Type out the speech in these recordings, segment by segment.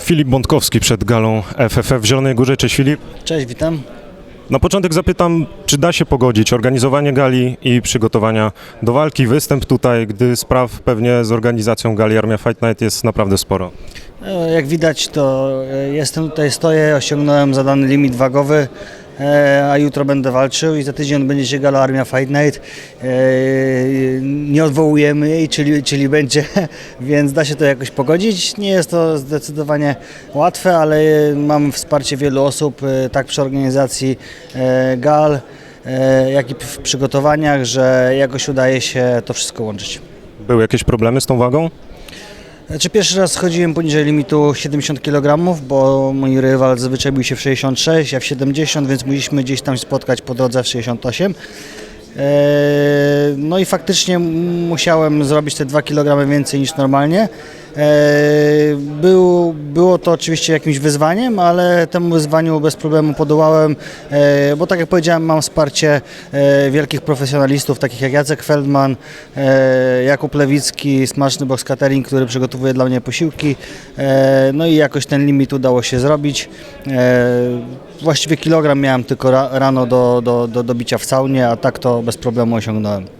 Filip Bątkowski przed galą FFF w Zielonej Górze. Cześć Filip. Cześć, witam. Na początek zapytam, czy da się pogodzić organizowanie gali i przygotowania do walki, występ tutaj, gdy spraw pewnie z organizacją gali Armia Fight Night jest naprawdę sporo. E, Jak widać, to e, jestem tutaj, stoję, osiągnąłem zadany limit wagowy, a jutro będę walczył i za tydzień będzie się gala Armia Fight Night. E, Nie odwołujemy jej, czyli, czyli będzie, więc da się to jakoś pogodzić. Nie jest to zdecydowanie łatwe, ale mam wsparcie wielu osób, e, tak przy organizacji e, gal, e, jak i w przygotowaniach, że jakoś udaje się to wszystko łączyć. Były jakieś problemy z tą wagą? Znaczy pierwszy raz schodziłem poniżej limitu 70 kg, bo mój rywal zazwyczaj bił się w 66, ja w 70, więc musieliśmy gdzieś tam spotkać po drodze w 68. Eee, No i faktycznie musiałem zrobić te 2 kg więcej niż normalnie. Eee, Był, było to oczywiście jakimś wyzwaniem, ale temu wyzwaniu bez problemu podołałem, eee, bo tak jak powiedziałem, mam wsparcie eee, wielkich profesjonalistów, takich jak Jacek Feldman, Jakub Lewicki, Smaczny Box Catering, który przygotowuje dla mnie posiłki. No i jakoś ten limit udało się zrobić. Właściwie kilogram miałem tylko ra- rano do, do, do, do bicia w saunie, a tak to bez problemu osiągnąłem.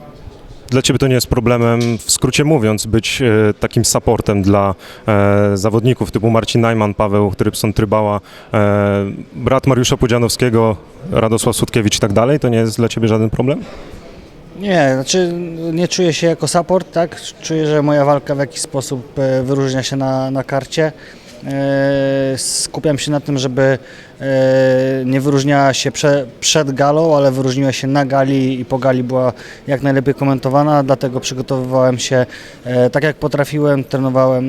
Dla Ciebie to nie jest problemem, w skrócie mówiąc, być e, takim supportem dla e, zawodników typu Marcin Najman, Paweł Trypson, Trybała, e, brat Mariusza Pudzianowskiego, Radosław Sutkiewicz i tak dalej. To nie jest dla Ciebie żaden problem? Nie, znaczy nie czuję się jako support, tak? Czuję, że moja walka w jakiś sposób e, wyróżnia się na, na karcie. E, Skupiam się na tym, żeby e, nie wyróżniała się prze, przed galą, ale wyróżniła się na gali i po gali była jak najlepiej komentowana, dlatego przygotowywałem się e, tak jak potrafiłem, trenowałem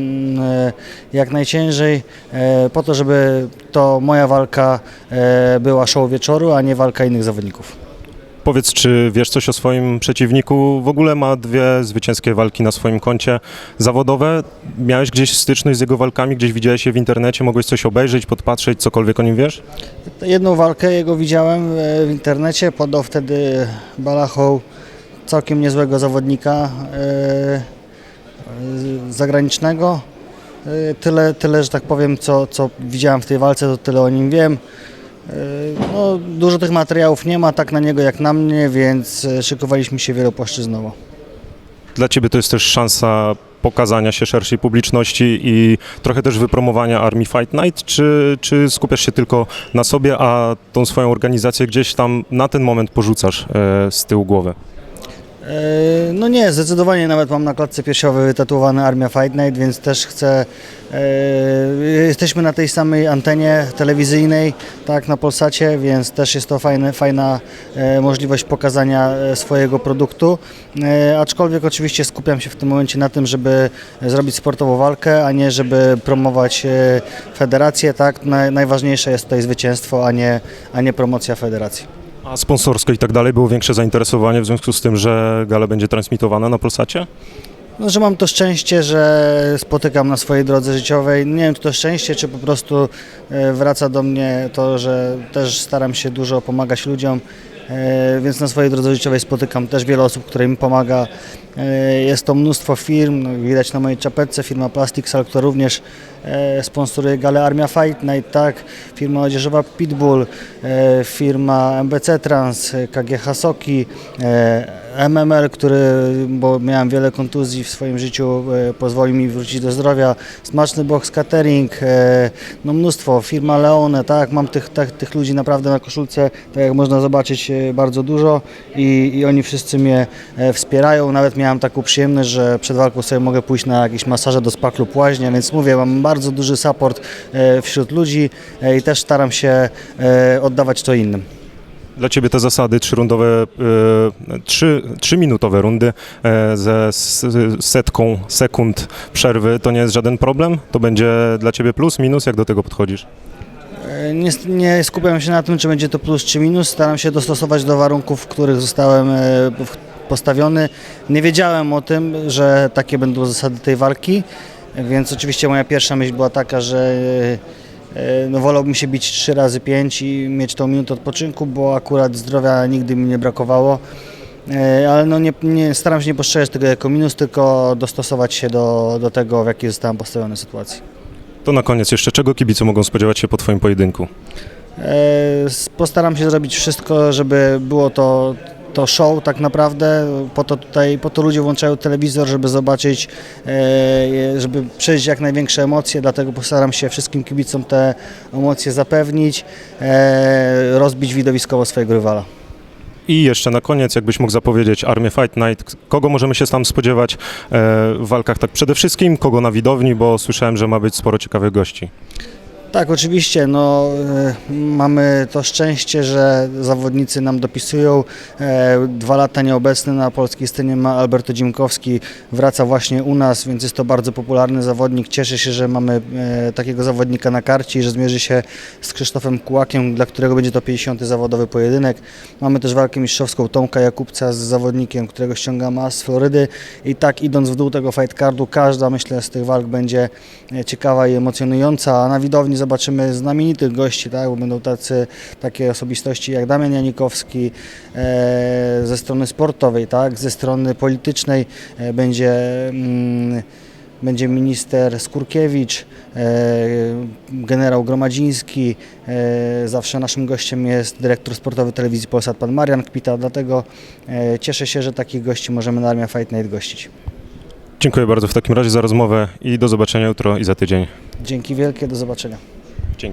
jak najciężej po to, żeby to moja walka była show wieczoru, a nie walka innych zawodników. Powiedz, czy wiesz coś o swoim przeciwniku? W ogóle ma dwie zwycięskie walki na swoim koncie zawodowe. Miałeś gdzieś styczność z jego walkami, gdzieś widziałeś je w internecie, mogłeś coś obejrzeć, podpatrzeć, cokolwiek o nim wiesz? Jedną walkę jego widziałem e, w internecie, podał wtedy Balachą całkiem niezłego zawodnika e, zagranicznego. E, Tyle, tyle, że tak powiem, co, co widziałem w tej walce, to tyle o nim wiem. E, No, dużo tych materiałów nie ma, tak na niego jak na mnie, więc e, szykowaliśmy się wielopłaszczyznowo. Dla ciebie to jest też szansa pokazania się szerszej publiczności i trochę też wypromowania Army Fight Night, czy, czy skupiasz się tylko na sobie, a tą swoją organizację gdzieś tam na ten moment porzucasz e, z tyłu głowy? E, No nie, zdecydowanie nawet mam na klatce piersiowej wytatuowane Armia Fight Night, więc też chcę. E, jesteśmy na tej samej antenie telewizyjnej, tak, na Polsacie, więc też jest to fajne, fajna e, możliwość pokazania swojego produktu. Aczkolwiek oczywiście skupiam się w tym momencie na tym, żeby zrobić sportową walkę, a nie żeby promować federację, tak. Naj, najważniejsze jest tutaj zwycięstwo, a nie, a nie promocja federacji. A sponsorsko i tak dalej było większe zainteresowanie w związku z tym, że gala będzie transmitowana na Polsacie? No, że mam to szczęście, że spotykam na swojej drodze życiowej. Nie wiem, czy to szczęście, czy po prostu e, wraca do mnie to, że też staram się dużo pomagać ludziom, więc na swojej drodze życiowej spotykam też wiele osób, które mi pomaga. E, Jest to mnóstwo firm, no, widać na mojej czapeczce, firma Plasticsal, która również e, sponsoruje galę Armia Fight Night, tak, firma odzieżowa Pitbull, e, firma MBC Trans, e, KGH MML, który, bo miałem wiele kontuzji w swoim życiu, e, pozwoli mi wrócić do zdrowia, Smaczny Box Catering, e, no mnóstwo, firma Leone, tak, mam tych, tych, tych ludzi naprawdę na koszulce, tak jak można zobaczyć, e, bardzo dużo i, i oni wszyscy mnie wspierają, nawet miałem taką przyjemność, że przed walką sobie mogę pójść na jakieś masaże do spa lub łaźnia, więc mówię, mam bardzo duży support wśród ludzi i też staram się oddawać to innym. Dla ciebie te zasady trzyrundowe, e, trzy, trzyminutowe rundy e, ze setką sekund przerwy to nie jest żaden problem? To będzie dla ciebie plus, minus? Jak do tego podchodzisz? E, Nie, nie skupiam się na tym, czy będzie to plus czy minus. Staram się dostosować do warunków, w których zostałem postawiony. Nie wiedziałem o tym, że takie będą zasady tej walki, więc oczywiście moja pierwsza myśl była taka, że no, wolałbym się bić 3 razy 5 i mieć tą minutę odpoczynku, bo akurat zdrowia nigdy mi nie brakowało. e, ale no nie, nie, staram się nie postrzegać tego jako minus, tylko dostosować się do, do tego, w jakiej zostałem postawiony sytuacji. To na koniec jeszcze, czego kibice mogą spodziewać się po Twoim pojedynku? E, Postaram się zrobić wszystko, żeby było to, to show tak naprawdę. Po to tutaj, po to ludzie włączają telewizor, żeby zobaczyć, e, żeby przejść jak największe emocje, dlatego postaram się wszystkim kibicom te emocje zapewnić, e, rozbić widowiskowo swojego rywala. I jeszcze na koniec, jakbyś mógł zapowiedzieć Armię Fight Night, kogo możemy się tam spodziewać e, w walkach tak przede wszystkim, kogo na widowni, bo słyszałem, że ma być sporo ciekawych gości. Tak, oczywiście. No, e, mamy to szczęście, że zawodnicy nam dopisują. E, Dwa lata nieobecny na polskiej scenie ma Alberto Dzimkowski, wraca właśnie u nas, więc jest to bardzo popularny zawodnik. Cieszę się, że mamy e, takiego zawodnika na karcie i że zmierzy się z Krzysztofem Kułakiem, dla którego będzie to 50. zawodowy pojedynek. Mamy też walkę mistrzowską Tomka Jakubca z zawodnikiem, którego ściąga mas z Florydy. I tak idąc w dół tego fight cardu, każda myślę z tych walk będzie e, ciekawa i emocjonująca, a na widowni zobaczymy znamienitych gości, tak? bo będą tacy, takie osobistości jak Damian Janikowski e, ze strony sportowej, tak? ze strony politycznej e, będzie, mm, będzie minister Skurkiewicz, e, generał Gromadziński, e, zawsze naszym gościem jest dyrektor sportowy telewizji Polsat, pan Marian Kpita, dlatego e, cieszę się, że takich gości możemy na Armia Fight Night gościć. Dziękuję bardzo w takim razie za rozmowę i do zobaczenia jutro i za tydzień. Dzięki wielkie, do zobaczenia.